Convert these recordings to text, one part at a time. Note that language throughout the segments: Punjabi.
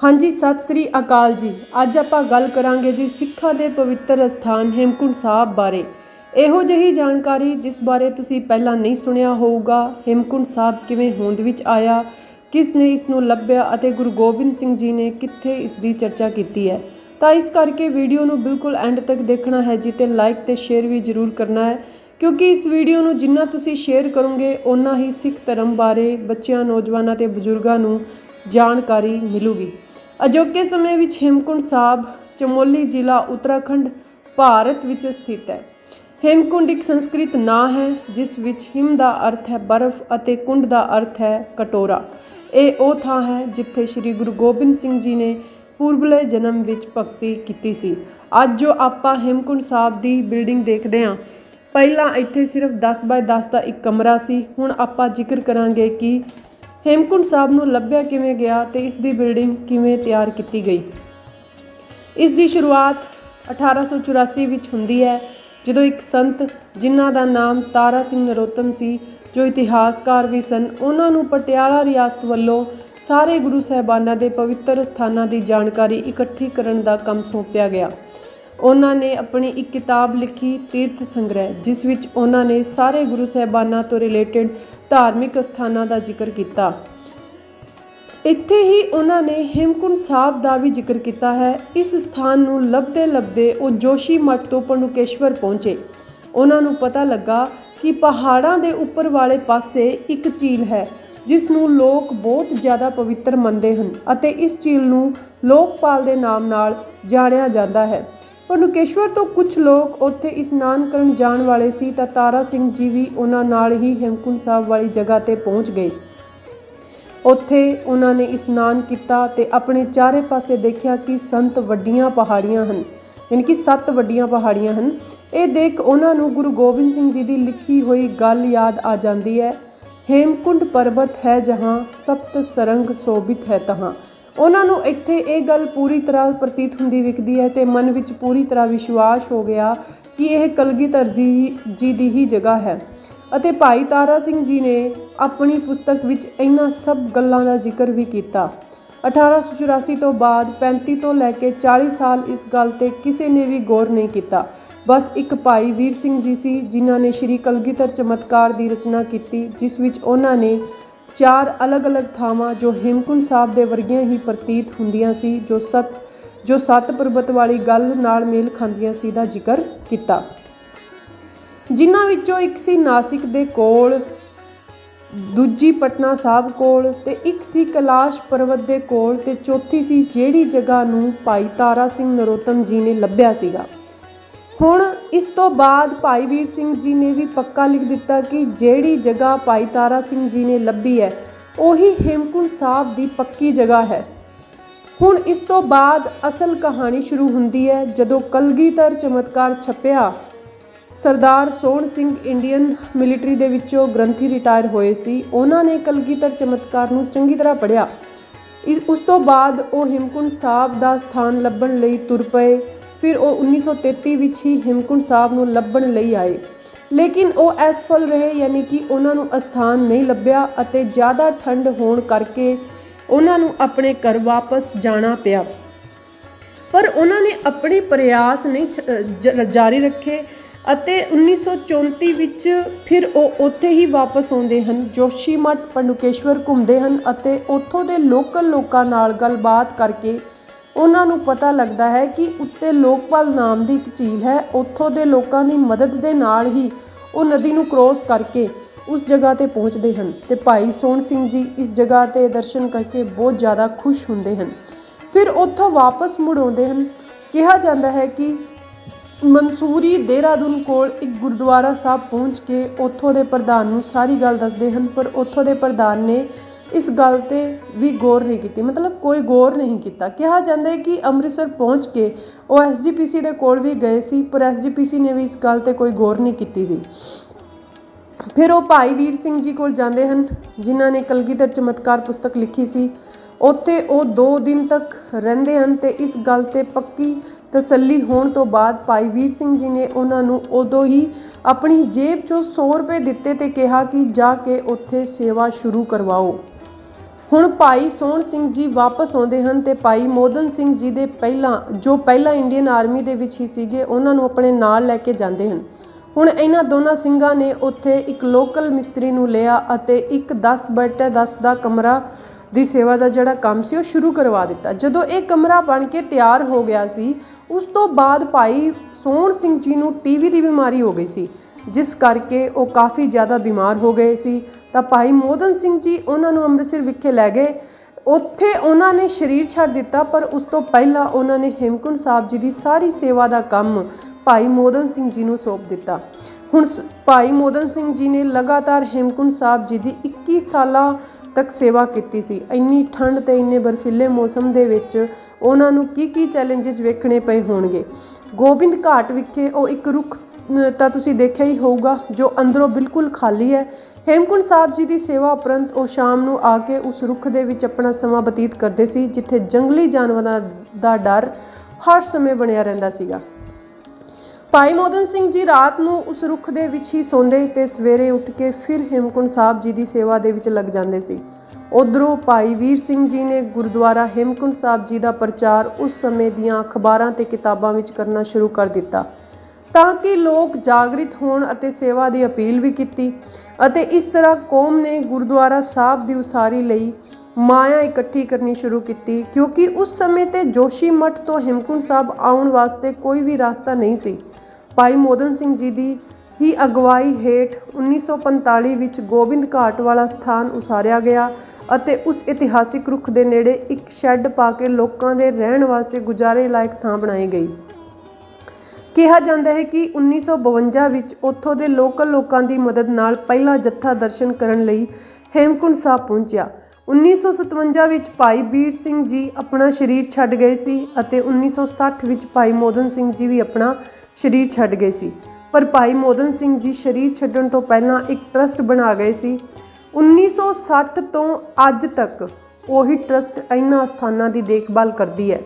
ਹਾਂਜੀ, ਸਤਿ ਸ੍ਰੀ ਅਕਾਲ ਜੀ। ਅੱਜ ਆਪਾਂ ਗੱਲ ਕਰਾਂਗੇ ਜੀ ਸਿੱਖਾਂ ਦੇ ਪਵਿੱਤਰ ਅਸਥਾਨ ਹੇਮਕੁੰਟ ਸਾਹਿਬ ਬਾਰੇ। ਇਹੋ ਜਿਹੀ ਜਾਣਕਾਰੀ ਜਿਸ ਬਾਰੇ ਤੁਸੀਂ ਪਹਿਲਾਂ ਨਹੀਂ ਸੁਣਿਆ ਹੋਊਗਾ, ਹੇਮਕੁੰਟ ਸਾਹਿਬ ਕਿਵੇਂ ਹੋਂਦ ਵਿੱਚ ਆਇਆ, ਕਿਸ ਨੇ ਇਸ ਨੂੰ ਲੱਭਿਆ ਅਤੇ ਗੁਰੂ ਗੋਬਿੰਦ ਸਿੰਘ ਜੀ ਨੇ ਕਿੱਥੇ ਇਸ ਦੀ ਚਰਚਾ ਕੀਤੀ ਹੈ। ਤਾਂ ਇਸ ਕਰਕੇ ਵੀਡੀਓ ਨੂੰ ਬਿਲਕੁਲ ਐਂਡ ਤੱਕ ਦੇਖਣਾ ਹੈ ਜੀ ਤੇ ਲਾਈਕ ਤੇ ਸ਼ੇਅਰ ਵੀ ਜ਼ਰੂਰ ਕਰਨਾ ਹੈ, ਕਿਉਂਕਿ ਇਸ ਵੀਡੀਓ ਨੂੰ ਜਿੰਨਾ ਤੁਸੀਂ ਸ਼ੇਅਰ ਕਰੋਗੇ, ਓਨਾ ਹੀ ਸਿੱਖ ਧਰਮ ਬਾਰੇ ਬੱਚਿਆਂ, ਨੌਜਵਾਨਾਂ ਤੇ ਬਜ਼ੁਰਗਾਂ ਨੂੰ ਜਾਣਕਾਰੀ ਮਿਲੂਗੀ। ਅਜੋਕੇ ਸਮੇਂ ਵਿੱਚ ਹੇਮਕੁੰਟ ਸਾਹਿਬ, ਚਮੋਲੀ ਜ਼ਿਲ੍ਹਾ ਉੱਤਰਾਖੰਡ, ਭਾਰਤ ਵਿੱਚ ਸਥਿਤ ਹੈ। ਹੇਮਕੁੰਡ ਇੱਕ ਸੰਸਕ੍ਰਿਤ ਨਾਂ ਹੈ, ਜਿਸ ਵਿੱਚ ਹਿਮ ਦਾ ਅਰਥ ਹੈ ਬਰਫ਼ ਅਤੇ ਕੁੰਡ ਦਾ ਅਰਥ ਹੈ ਕਟੋਰਾ। ਇਹ ਉਹ ਥਾਂ ਹੈ ਜਿੱਥੇ ਸ੍ਰੀ ਗੁਰੂ ਗੋਬਿੰਦ ਸਿੰਘ ਜੀ ਨੇ ਪੂਰਬਲੇ ਜਨਮ ਵਿੱਚ ਭਗਤੀ ਕੀਤੀ ਸੀ। ਅੱਜ ਜੋ ਆਪਾਂ ਹੇਮਕੁੰਡ ਸਾਹਿਬ ਦੀ ਬਿਲਡਿੰਗ ਦੇਖਦੇ ਹਾਂ, ਪਹਿਲਾਂ ਇੱਥੇ ਸਿਰਫ 10 ਬਾਏ 10 ਦਾ ਇੱਕ ਕਮਰਾ ਸੀ। ਹੁਣ ਆਪਾਂ ਜ਼ਿਕਰ ਕਰਾਂਗੇ ਕਿ ਹੇਮਕੁੰਟ ਸਾਹਿਬ ਨੂੰ ਲੱਭਿਆ ਕਿਵੇਂ ਗਿਆ ਤੇ ਇਸ ਦੀ ਬਿਲਡਿੰਗ ਕਿਵੇਂ ਤਿਆਰ ਕੀਤੀ ਗਈ? ਇਸ ਦੀ ਸ਼ੁਰੂਆਤ 1884 ਵਿੱਚ ਹੁੰਦੀ ਹੈ, ਜਦੋਂ ਇੱਕ ਸੰਤ, ਜਿਨ੍ਹਾਂ ਦਾ ਨਾਮ ਤਾਰਾ ਸਿੰਘ ਨਰੋਤਮ ਸੀ, ਜੋ ਇਤਿਹਾਸਕਾਰ ਵੀ ਸਨ, ਉਹਨਾਂ ਨੂੰ ਪਟਿਆਲਾ ਰਿਆਸਤ ਵੱਲੋਂ ਸਾਰੇ ਗੁਰੂ ਸਾਹਿਬਾਨਾਂ ਦੇ ਪਵਿੱਤਰ ਸਥਾਨਾਂ ਦੀ ਜਾਣਕਾਰੀ ਇਕੱਠੀ ਕਰਨ ਦਾ ਕੰਮ ਸੌਂਪਿਆ ਗਿਆ। ਉਹਨਾਂ ਨੇ ਆਪਣੀ ਇੱਕ ਕਿਤਾਬ ਲਿਖੀ, ਤੀਰਥ ਸੰਗ੍ਰਹਿ, ਜਿਸ ਵਿੱਚ ਉਹਨਾਂ ਨੇ ਸਾਰੇ ਗੁਰੂ ਸਾਹਿਬਾਨਾਂ ਤੋਂ ਰਿਲੇਟਡ ਧਾਰਮਿਕ ਸਥਾਨਾਂ ਦਾ ਜ਼ਿਕਰ ਕੀਤਾ। ਇੱਥੇ ਹੀ ਉਹਨਾਂ ਨੇ ਹੇਮਕੁੰਟ ਸਾਹਿਬ ਦਾ ਵੀ ਜ਼ਿਕਰ ਕੀਤਾ ਹੈ। ਇਸ ਸਥਾਨ ਨੂੰ ਲੱਭਦੇ ਲੱਭਦੇ ਉਹ ਜੋਸ਼ੀ ਮੱਠ ਤੋਂ ਪਣੂਕੇਸ਼ਵਰ ਪਹੁੰਚੇ। ਉਹਨਾਂ ਨੂੰ ਪਤਾ ਲੱਗਾ ਕਿ ਪਹਾੜਾਂ ਦੇ ਉੱਪਰ ਵਾਲੇ ਪਾਸੇ ਇੱਕ ਝੀਲ ਹੈ, ਜਿਸ ਨੂੰ ਲੋਕ ਬਹੁਤ ਜ਼ਿਆਦਾ ਪਵਿੱਤਰ ਮੰਨਦੇ ਹਨ ਅਤੇ ਇਸ ਝੀਲ ਨੂੰ ਲੋਕਪਾਲ ਦੇ ਨਾਮ ਨਾਲ ਜਾਣਿਆ ਜਾਂਦਾ ਹੈ। ਪਣੂਕੇਸ਼ਵਰ ਤੋਂ ਕੁਝ ਲੋਕ ਉੱਥੇ ਇਸ਼ਨਾਨ ਕਰਨ ਜਾਣ ਵਾਲੇ ਸੀ ਤਾਂ ਤਾਰਾ ਸਿੰਘ ਜੀ ਵੀ ਉਹਨਾਂ ਨਾਲ ਹੀ ਹੇਮਕੁੰਟ ਸਾਹਿਬ ਵਾਲੀ ਜਗ੍ਹਾ ਤੇ ਪਹੁੰਚ ਗਏ। ਉੱਥੇ ਉਹਨਾਂ ਨੇ ਇਸ਼ਨਾਨ ਕੀਤਾ ਤੇ ਆਪਣੇ ਚਾਰੇ ਪਾਸੇ ਦੇਖਿਆ ਕਿ ਸੰਤ ਵੱਡੀਆਂ ਪਹਾੜੀਆਂ ਹਨ, ਯਾਨੀ ਕਿ ਸੱਤ ਵੱਡੀਆਂ ਪਹਾੜੀਆਂ ਹਨ। ਇਹ ਦੇਖ ਉਹਨਾਂ ਨੂੰ ਗੁਰੂ ਗੋਬਿੰਦ ਸਿੰਘ ਜੀ ਦੀ ਲਿਖੀ ਹੋਈ ਗੱਲ ਯਾਦ ਆ ਜਾਂਦੀ ਹੈ ਹੇਮਕੁੰਡ ਪਰਬਤ ਹੈ ਜਹਾਂ, ਸਪਤ ਸਰੰਗ ਸੋਭਿਤ ਹੈ ਤਹਾਂ। ਉਹਨਾਂ ਨੂੰ ਇੱਥੇ ਇਹ ਗੱਲ ਪੂਰੀ ਤਰ੍ਹਾਂ ਪ੍ਰਤੀਤ ਹੁੰਦੀ ਵਿਖਦੀ ਹੈ ਤੇ ਮਨ ਵਿੱਚ ਪੂਰੀ ਤਰ੍ਹਾਂ ਵਿਸ਼ਵਾਸ ਹੋ ਗਿਆ ਕਿ ਇਹ ਕਲਗੀਧਰ ਦੀ ਜੀ ਦੀ ਹੀ ਜਗ੍ਹਾ ਹੈ। ਅਤੇ ਭਾਈ ਤਾਰਾ ਸਿੰਘ ਜੀ ਨੇ ਆਪਣੀ ਪੁਸਤਕ ਵਿੱਚ ਇਹਨਾਂ ਸਭ ਗੱਲਾਂ ਦਾ ਜ਼ਿਕਰ ਵੀ ਕੀਤਾ। 1884 ਤੋਂ ਬਾਅਦ 35 ਤੋਂ ਲੈ ਕੇ 40 ਸਾਲ ਇਸ ਗੱਲ ਤੇ ਕਿਸੇ ਨੇ ਵੀ ਗੌਰ ਨਹੀਂ ਕੀਤਾ। ਬਸ ਇੱਕ ਭਾਈ ਵੀਰ ਸਿੰਘ ਜੀ ਸੀ, ਜਿਨ੍ਹਾਂ ਨੇ ਸ਼੍ਰੀ ਕਲਗੀਧਰ ਚਮਤਕਾਰ ਦੀ ਰਚਨਾ ਕੀਤੀ, ਜਿਸ ਵਿੱਚ ਉਹਨਾਂ ਨੇ ਚਾਰ ਅਲੱਗ-ਅਲੱਗ ਥਾਵਾਂ ਜੋ ਹੇਮਕੁੰਟ ਸਾਹਿਬ ਦੇ ਵਰਗੀਆਂ ਹੀ ਪ੍ਰਤੀਤ ਹੁੰਦੀਆਂ ਸੀ, ਜੋ ਸਤ ਜੋ ਸੱਤ ਪਰਬਤ ਵਾਲੀ ਗੱਲ ਨਾਲ ਮੇਲ ਖਾਂਦੀਆਂ ਸੀ ਦਾ ਜ਼ਿਕਰ ਕੀਤਾ। ਜਿਨ੍ਹਾਂ ਵਿੱਚੋਂ ਇੱਕ ਸੀ ਨਾਸਿਕ ਦੇ ਕੋਲ, ਦੂਜੀ ਪਟਨਾ ਸਾਹਿਬ ਕੋਲ ਤੇ ਇੱਕ ਸੀ ਕੈਲਾਸ਼ ਪਰਬਤ ਦੇ ਕੋਲ ਤੇ ਚੌਥੀ ਸੀ ਜਿਹੜੀ ਜਗ੍ਹਾ ਨੂੰ ਭਾਈ ਤਾਰਾ ਸਿੰਘ ਨਰੋਤਮ ਜੀ ਨੇ ਲੱਭਿਆ ਸੀਗਾ। ਹੁਣ ਇਸ ਤੋਂ ਬਾਅਦ ਭਾਈ ਵੀਰ ਸਿੰਘ ਜੀ ਨੇ ਵੀ ਪੱਕਾ ਲਿਖ ਦਿੱਤਾ ਕਿ ਜਿਹੜੀ ਜਗ੍ਹਾ ਭਾਈ ਤਾਰਾ ਸਿੰਘ ਜੀ ਨੇ ਲੱਭੀ ਹੈ, ਉਹੀ ਹੇਮਕੁੰਟ ਸਾਹਿਬ ਦੀ ਪੱਕੀ ਜਗ੍ਹਾ ਹੈ। ਹੁਣ ਇਸ ਤੋਂ ਬਾਅਦ ਅਸਲ ਕਹਾਣੀ ਸ਼ੁਰੂ ਹੁੰਦੀ ਹੈ, ਜਦੋਂ ਕਲਗੀਧਰ ਚਮਤਕਾਰ ਛਪਿਆ। ਸਰਦਾਰ ਸੋਹਣ ਸਿੰਘ ਇੰਡੀਅਨ ਮਿਲਟਰੀ ਦੇ ਵਿੱਚੋਂ ਗ੍ਰੰਥੀ ਰਿਟਾਇਰ ਹੋਏ ਸੀ। ਉਹਨਾਂ ਨੇ ਕਲਗੀਧਰ ਚਮਤਕਾਰ ਨੂੰ ਚੰਗੀ ਤਰ੍ਹਾਂ ਪੜ੍ਹਿਆ। ਉਸ ਤੋਂ ਬਾਅਦ ਉਹ ਹਿਮਕੁੰਡ ਸਾਹਿਬ ਦਾ ਸਥਾਨ ਲੱਭਣ ਲਈ ਤੁਰ ਪਏ। ਫਿਰ ਉਹ 1933 ਵਿੱਚ ਹੀ ਹਿਮਕੁੰਡ ਸਾਹਿਬ ਨੂੰ ਲੱਭਣ ਲਈ ਆਏ। ਲੇਕਿਨ ਉਹ ਅਸਫਲ ਰਹੇ, ਯਾਨੀ ਕਿ ਉਹਨਾਂ ਨੂੰ ਅਸਥਾਨ ਨਹੀਂ ਲੱਭਿਆ ਅਤੇ ਜ਼ਿਆਦਾ ਠੰਡ ਹੋਣ ਕਰਕੇ ਉਹਨਾਂ ਨੂੰ ਆਪਣੇ ਘਰ ਵਾਪਸ ਜਾਣਾ ਪਿਆ। ਪਰ ਉਹਨਾਂ ਨੇ ਆਪਣੇ ਪ੍ਰਯਾਸ ਨਹੀਂ ਜਾਰੀ ਰੱਖੇ ਅਤੇ 1934 ਵਿੱਚ ਫਿਰ ਉਹ ਉੱਥੇ ਹੀ ਵਾਪਸ ਆਉਂਦੇ ਹਨ। ਜੋਸ਼ੀਮਠ ਪੰਡੂਕੇਸ਼ਵਰ ਘੁੰਮਦੇ ਹਨ ਅਤੇ ਉੱਥੋਂ ਦੇ ਲੋਕਲ ਲੋਕਾਂ ਨਾਲ ਗੱਲਬਾਤ ਕਰਕੇ ਉਹਨਾਂ ਨੂੰ ਪਤਾ ਲੱਗਦਾ ਹੈ ਕਿ ਉੱਤੇ ਲੋਕਪਾਲ ਨਾਮ ਦੀ ਇੱਕ ਝੀਲ ਹੈ। ਉੱਥੋਂ ਦੇ ਲੋਕਾਂ ਦੀ ਮਦਦ ਦੇ ਨਾਲ ਹੀ ਉਹ ਨਦੀ ਨੂੰ ਕ੍ਰੋਸ ਕਰਕੇ ਉਸ ਜਗ੍ਹਾ ਤੇ ਪਹੁੰਚਦੇ ਹਨ ਤੇ ਭਾਈ ਸੋਹਣ ਸਿੰਘ ਜੀ ਇਸ ਜਗ੍ਹਾ ਤੇ ਦਰਸ਼ਨ ਕਰਕੇ ਬਹੁਤ ਜ਼ਿਆਦਾ ਖੁਸ਼ ਹੁੰਦੇ ਹਨ। ਫਿਰ ਉੱਥੋਂ ਵਾਪਸ ਮੁੜ ਆਉਂਦੇ ਹਨ। ਕਿਹਾ ਜਾਂਦਾ ਹੈ ਕਿ ਮਨਸੂਰੀ ਦੇਹਰਾਦੂਨ ਕੋਲ ਇੱਕ ਗੁਰਦੁਆਰਾ ਸਾਹਿਬ ਪਹੁੰਚ ਕੇ ਉੱਥੋਂ ਦੇ ਪ੍ਰਧਾਨ ਨੂੰ ਸਾਰੀ ਗੱਲ ਦੱਸਦੇ ਹਨ, ਪਰ ਉੱਥੋਂ ਦੇ ਪ੍ਰਧਾਨ ਨੇ ਇਸ ਗੱਲ ਤੇ ਵੀ ਗੌਰ ਨਹੀਂ ਕੀਤੀ, ਮਤਲਬ ਕੋਈ ਗੌਰ ਨਹੀਂ ਕੀਤਾ। ਕਿਹਾ ਜਾਂਦਾ ਹੈ ਕਿ ਅੰਮ੍ਰਿਤਸਰ ਪਹੁੰਚ ਕੇ ਉਹ ਐਸਜੀਪੀਸੀ ਦੇ ਕੋਲ ਵੀ ਗਏ ਸੀ, ਪਰ ਐਸਜੀਪੀਸੀ ਨੇ ਵੀ ਇਸ ਗੱਲ ਤੇ ਕੋਈ ਗੌਰ ਨਹੀਂ ਕੀਤੀ ਸੀ। ਫਿਰ ਉਹ ਭਾਈ ਵੀਰ ਸਿੰਘ ਜੀ ਕੋਲ ਜਾਂਦੇ ਹਨ, ਜਿਨ੍ਹਾਂ ਨੇ ਕਲਗੀਧਰ ਚਮਤਕਾਰ ਪੁਸਤਕ ਲਿਖੀ ਸੀ। ਉੱਥੇ ਉਹ 2 ਦਿਨ ਤੱਕ ਰਹਿੰਦੇ ਹਨ ਤੇ ਇਸ ਗੱਲ ਤੇ ਪੱਕੀ ਤਸੱਲੀ ਹੋਣ ਤੋਂ ਬਾਅਦ ਭਾਈ ਵੀਰ ਸਿੰਘ ਜੀ ਨੇ ਉਹਨਾਂ ਨੂੰ ਉਦੋਂ ਹੀ ਆਪਣੀ ਜੇਬ ਚੋਂ 100 ਰੁਪਏ ਦਿੱਤੇ ਤੇ ਕਿਹਾ ਕਿ ਜਾ ਕੇ ਉੱਥੇ ਸੇਵਾ ਸ਼ੁਰੂ ਕਰਵਾਓ। ਹੁਣ ਭਾਈ ਸੋਹਣ ਸਿੰਘ ਜੀ ਵਾਪਸ ਆਉਂਦੇ ਹਨ ਤੇ ਭਾਈ ਮੋਦਨ ਸਿੰਘ ਜੀ ਦੇ ਪਹਿਲਾਂ, ਜੋ ਪਹਿਲਾਂ ਇੰਡੀਅਨ ਆਰਮੀ ਦੇ ਵਿੱਚ ਹੀ ਸੀਗੇ, ਉਹਨਾਂ ਨੂੰ ਆਪਣੇ ਨਾਲ ਲੈ ਕੇ ਜਾਂਦੇ ਹਨ। ਹੁਣ ਇਹਨਾਂ ਦੋਨਾਂ ਸਿੰਘਾਂ ਨੇ ਉੱਥੇ ਇੱਕ ਲੋਕਲ ਮਿਸਤਰੀ ਨੂੰ ਲਿਆ ਅਤੇ ਇੱਕ 10 ਬਟੇ 10 ਦਾ ਕਮਰਾ ਦੀ ਸੇਵਾ ਦਾ ਜਿਹੜਾ ਕੰਮ ਸੀ, ਉਹ ਸ਼ੁਰੂ ਕਰਵਾ ਦਿੱਤਾ। ਜਦੋਂ ਇਹ ਕਮਰਾ ਬਣ ਕੇ ਤਿਆਰ ਹੋ ਗਿਆ ਸੀ, ਉਸ ਤੋਂ ਬਾਅਦ ਭਾਈ ਸੋਹਣ ਸਿੰਘ ਜੀ ਨੂੰ ਟੀਵੀ ਦੀ ਬਿਮਾਰੀ ਹੋ ਗਈ ਸੀ। ਜਿਸ ਕਰਕੇ ਉਹ ਕਾਫੀ ਜ਼ਿਆਦਾ ਬਿਮਾਰ ਹੋ ਗਏ ਸੀ। ਤਾਂ ਭਾਈ ਮੋਦਨ ਸਿੰਘ ਜੀ ਉਹਨਾਂ ਨੂੰ ਅੰਮ੍ਰਿਤਸਰ ਵਿਖੇ ਲੈ ਗਏ। ਉੱਥੇ ਉਹਨਾਂ ਨੇ ਸਰੀਰ ਛੱਡ ਦਿੱਤਾ, ਪਰ ਉਸ ਤੋਂ ਪਹਿਲਾਂ ਉਹਨਾਂ ਨੇ ਹੇਮਕੁੰਟ ਸਾਹਿਬ ਜੀ ਦੀ ਸਾਰੀ ਸੇਵਾ ਦਾ ਕੰਮ ਭਾਈ ਮੋਦਨ ਸਿੰਘ ਜੀ ਨੂੰ ਸੌਂਪ ਦਿੱਤਾ। ਹੁਣ ਸ- ਭਾਈ ਮੋਦਨ ਸਿੰਘ ਜੀ ਨੇ ਲਗਾਤਾਰ ਹੇਮਕੁੰਟ ਸਾਹਿਬ ਜੀ ਦੀ 21 ਸਾਲਾਂ ਤੱਕ ਸੇਵਾ ਕੀਤੀ ਸੀ। ਇੰਨੀ ਠੰਡ ਤੇ ਇੰਨੇ ਬਰਫੀਲੇ ਮੌਸਮ ਦੇ ਵਿੱਚ ਉਹਨਾਂ ਨੂੰ ਕੀ ਕੀ ਚੈਲੰਜਸ ਵੇਖਣੇ ਪਏ ਹੋਣਗੇ? ਗੋਬਿੰਦ ਘਾਟ ਵਿਖੇ ਉਹ ਇੱਕ ਰੁੱਖ ਤਾਂ ਤੁਸੀਂ ਦੇਖਿਆ ਹੀ ਹੋਊਗਾ, ਜੋ ਅੰਦਰੋਂ ਬਿਲਕੁਲ ਖਾਲੀ ਹੈ। ਹੇਮਕੁੰਟ ਸਾਹਿਬ ਜੀ ਦੀ ਸੇਵਾ ਉਪਰੰਤ ਉਹ ਸ਼ਾਮ ਨੂੰ ਆ ਕੇ ਉਸ ਰੁੱਖ ਦੇ ਵਿੱਚ ਆਪਣਾ ਸਮਾਂ ਬਤੀਤ ਕਰਦੇ ਸੀ, ਜਿੱਥੇ ਜੰਗਲੀ ਜਾਨਵਰਾਂ ਦਾ ਡਰ ਹਰ ਸਮੇਂ ਬਣਿਆ ਰਹਿੰਦਾ ਸੀਗਾ। ਭਾਈ ਮੋਦਨ ਸਿੰਘ ਜੀ ਰਾਤ ਨੂੰ ਉਸ ਰੁੱਖ ਦੇ ਵਿੱਚ ਹੀ ਸੌਂਦੇ ਤੇ ਸਵੇਰੇ ਉੱਠ ਕੇ ਫਿਰ ਹੇਮਕੁੰਟ ਸਾਹਿਬ ਜੀ ਦੀ ਸੇਵਾ ਦੇ ਵਿੱਚ ਲੱਗ ਜਾਂਦੇ ਸੀ। ਉਧਰੋਂ ਭਾਈ ਵੀਰ ਸਿੰਘ ਜੀ ਨੇ ਗੁਰਦੁਆਰਾ ਹੇਮਕੁੰਟ ਸਾਹਿਬ ਜੀ ਦਾ ਪ੍ਰਚਾਰ ਉਸ ਸਮੇਂ ਦੀਆਂ ਅਖਬਾਰਾਂ ਤੇ ਕਿਤਾਬਾਂ ਵਿੱਚ ਕਰਨਾ ਸ਼ੁਰੂ ਕਰ ਦਿੱਤਾ। ਤਾਂ ਕਿ ਲੋਕ ਜਾਗਰਿਤ ਹੋਣ ਅਤੇ ਸੇਵਾ ਦੀ ਅਪੀਲ ਵੀ ਕੀਤੀ ਅਤੇ ਇਸ ਤਰ੍ਹਾਂ ਕੌਮ ਨੇ ਗੁਰਦੁਆਰਾ ਸਾਹਿਬ ਦੀ ਉਸਾਰੀ ਲਈ ਮਾਇਆ ਇਕੱਠੀ ਕਰਨੀ ਸ਼ੁਰੂ ਕੀਤੀ, ਕਿਉਂਕਿ ਉਸ ਸਮੇਂ ਤੇ ਜੋਸ਼ੀ ਮੱਠ ਤੋਂ ਹੇਮਕੁੰਟ ਸਾਹਿਬ ਆਉਣ ਵਾਸਤੇ ਕੋਈ ਵੀ ਰਸਤਾ ਨਹੀਂ ਸੀ। ਭਾਈ ਮੋਦਨ ਸਿੰਘ ਜੀ ਦੀ ਹੀ ਅਗਵਾਈ ਹੇਠ 1945 ਵਿੱਚ ਗੋਬਿੰਦ ਘਾਟ ਵਾਲਾ ਸਥਾਨ ਉਸਾਰਿਆ ਗਿਆ ਅਤੇ ਉਸ ਇਤਿਹਾਸਿਕ ਰੁੱਖ ਦੇ ਨੇੜੇ ਇੱਕ ਸ਼ੈੱਡ ਪਾ ਕੇ ਲੋਕਾਂ ਦੇ ਰਹਿਣ ਵਾਸਤੇ ਗੁਜ਼ਾਰੇ ਲਾਇਕ ਥਾਂ ਬਣਾਈ ਗਈ। ਕਿਹਾ ਜਾਂਦਾ ਹੈ ਕਿ 1952 ਵਿੱਚ ਉੱਥੋਂ ਦੇ ਲੋਕਲ ਲੋਕਾਂ ਦੀ ਮਦਦ ਨਾਲ ਪਹਿਲਾ ਜੱਥਾ ਦਰਸ਼ਨ ਕਰਨ ਲਈ ਹੇਮਕੁੰਟ ਸਾਹਿਬ ਪਹੁੰਚਿਆ। 1957 ਵਿੱਚ ਭਾਈ ਵੀਰ ਸਿੰਘ ਜੀ ਆਪਣਾ ਸਰੀਰ ਛੱਡ ਗਏ ਸੀ ਅਤੇ 1960 ਵਿੱਚ ਭਾਈ ਮੋਦਨ ਸਿੰਘ ਜੀ ਵੀ ਆਪਣਾ ਸਰੀਰ ਛੱਡ ਗਏ ਸੀ। ਪਰ ਭਾਈ ਮੋਦਨ ਸਿੰਘ ਜੀ ਸਰੀਰ ਛੱਡਣ ਤੋਂ ਪਹਿਲਾਂ ਇੱਕ ਟਰਸਟ ਬਣਾ ਗਏ ਸੀ। 1960 ਤੋਂ ਅੱਜ ਤੱਕ ਉਹੀ ਟਰਸਟ ਇਹਨਾਂ ਸਥਾਨਾਂ ਦੀ ਦੇਖਭਾਲ ਕਰਦੀ ਹੈ।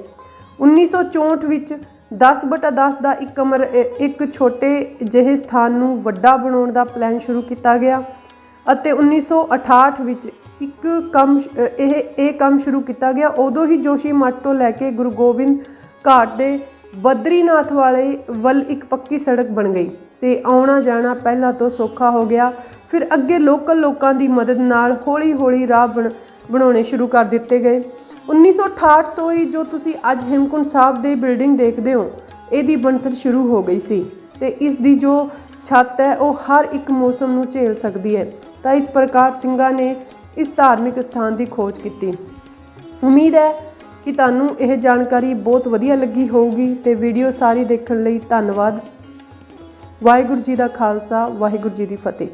1964 ਵਿੱਚ 10 ਬਟਾ 10 ਦਾ ਇੱਕ ਕਮਰ ਇੱਕ ਛੋਟੇ ਜਿਹੇ ਸਥਾਨ ਨੂੰ ਵੱਡਾ ਬਣਾਉਣ ਦਾ ਪਲਾਨ ਸ਼ੁਰੂ ਕੀਤਾ ਗਿਆ ਅਤੇ 1968 ਵਿੱਚ ਇੱਕ ਕੰਮ ਇਹ ਇਹ ਕੰਮ ਸ਼ੁਰੂ ਕੀਤਾ ਗਿਆ। ਉਦੋਂ ਹੀ ਜੋਸ਼ੀ ਮੱਠ ਤੋਂ ਲੈ ਕੇ ਗੁਰੂ ਗੋਬਿੰਦ ਘਾਟ ਦੇ ਬਦਰੀਨਾਥ ਵਾਲੇ ਵੱਲ ਇੱਕ ਪੱਕੀ ਸੜਕ ਬਣ ਗਈ ਤੇ ਆਉਣਾ ਜਾਣਾ ਪਹਿਲਾਂ ਤੋਂ ਸੌਖਾ ਹੋ ਗਿਆ। ਫਿਰ ਅੱਗੇ ਲੋਕਲ ਲੋਕਾਂ ਦੀ ਮਦਦ ਨਾਲ ਹੌਲੀ-ਹੌਲੀ ਰਾਹ ਬਣ, ਬਣਾਉਣੇ ਸ਼ੁਰੂ ਕਰ ਦਿੱਤੇ ਗਏ। 1968 ਤੋਂ ਹੀ ਜੋ ਤੁਸੀਂ ਅੱਜ ਹੇਮਕੁੰਟ ਸਾਹਿਬ ਦੇ ਬਿਲਡਿੰਗ ਦੇਖਦੇ ਹੋ, ਇਹਦੀ ਬਣਤਰ ਸ਼ੁਰੂ ਹੋ ਗਈ ਸੀ ਤੇ ਇਸ ਦੀ ਜੋ ਛੱਤ ਹੈ, ਉਹ ਹਰ ਇੱਕ ਮੌਸਮ ਨੂੰ ਝੇਲ ਸਕਦੀ ਹੈ। ਤਾਂ ਇਸ ਪ੍ਰਕਾਰ ਸਿੰਘਾਂ ਨੇ ਇਸ ਧਾਰਮਿਕ ਸਥਾਨ ਦੀ ਖੋਜ ਕੀਤੀ। ਉਮੀਦ ਹੈ ਕਿ ਤੁਹਾਨੂੰ ਇਹ ਜਾਣਕਾਰੀ ਬਹੁਤ ਵਧੀਆ ਲੱਗੀ ਹੋਊਗੀ ਤੇ ਵੀਡੀਓ ਸਾਰੀ ਦੇਖਣ ਲਈ ਧੰਨਵਾਦ। ਵਾਹਿਗੁਰੂ ਜੀ ਦਾ ਖਾਲਸਾ, ਵਾਹਿਗੁਰੂ ਜੀ ਦੀ ਫਤਿਹ।